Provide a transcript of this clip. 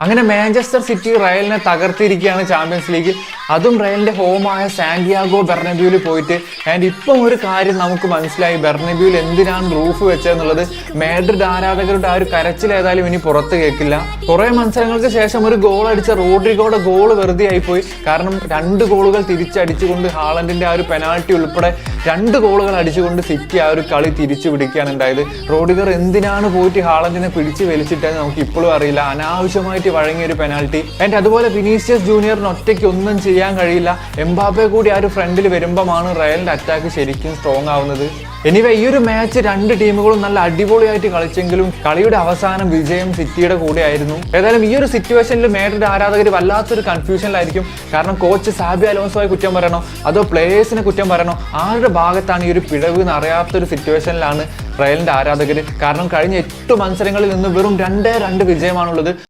അങ്ങനെ Manchester City റയലിനെ തകർത്തിരിക്കുകയാണ് ചാമ്പ്യൻസ് ലീഗിൽ അതും റയലിന്റെ ഹോമായ സാന്റിയാഗോ ബെർണബ്യൂവിൽ പോയിട്ട്. ആൻഡ് ഇപ്പം ഒരു കാര്യം നമുക്ക് മനസ്സിലായി. ബെർണബ്യൂവിൽ എന്തിനാണ് റൂഫ് വെച്ചതെന്നുള്ളത്? മാഡ്രിഡ് ആരാധകരുടെ ആ ഒരു കരച്ചിൽ ഏതായാലും ഇനി പുറത്ത് കേൾക്കില്ല. കുറെ മത്സരങ്ങൾക്ക് ശേഷം ഒരു ഗോൾ അടിച്ച റോഡ്രിഗോയുടെ ഗോൾ വെറുതെ ആയിപ്പോയി. കാരണം രണ്ട് ഗോളുകൾ തിരിച്ചടിച്ചുകൊണ്ട് ഹാളണ്ടിന്റെ ആ ഒരു പെനാൾട്ടി ഉൾപ്പെടെ രണ്ട് ഗോളുകൾ അടിച്ചുകൊണ്ട് സിറ്റി ആ ഒരു കളി തിരിച്ചു പിടിക്കുകയാണ് ഉണ്ടായത്. റോഡിഗർ എന്തിനാണ് പോയിട്ട് ഹാളണ്ടിനെ പിടിച്ച് വലിച്ചിട്ടെന്ന് നമുക്ക് ഇപ്പോഴും അറിയില്ല. അനാവശ്യമായിട്ട് വഴങ്ങിയ ഒരു പെനാൽറ്റി ആൻഡ് അതുപോലെ വിനീഷ്യസ് ജൂനിയറിന് ഒറ്റയ്ക്ക് ഒന്നും ചെയ്യാൻ കഴിയില്ല. എംബാബെ കൂടി ആ ഒരു ഫ്രണ്ടിൽ വരുമ്പോഴാണ് റയലിന്റെ അറ്റാക്ക് ശരിക്കും സ്ട്രോങ് ആവുന്നത്. എനിവേ ഈ ഒരു മാച്ച് രണ്ട് ടീമുകളും നല്ല അടിപൊളിയായിട്ട് കളിച്ചെങ്കിലും കളിയുടെ അവസാനം വിജയം സിറ്റിയുടെ കൂടെ ആയിരുന്നു ഏതായാലും ഈ ഒരു സിറ്റുവേഷനിൽ മേഡ്രിഡ് ആരാധകർ വല്ലാത്തൊരു കൺഫ്യൂഷനിലായിരിക്കും കാരണം കോച്ച് സാബി അലോൻസോയെ കുറ്റം പറയണോ? അതോ പ്ലേയേഴ്സിനെ കുറ്റം പറയണോ? ആരുടെ ഭാഗത്താണ് ഈ ഒരു പിഴവ് എന്ന് അറിയാത്തൊരു സിറ്റുവേഷനിലാണ് റയലിന്റെ ആരാധകർ കാരണം കഴിഞ്ഞ എട്ട് മത്സരങ്ങളിൽ നിന്ന് വെറും രണ്ടേ രണ്ട് വിജയമാണുള്ളത്.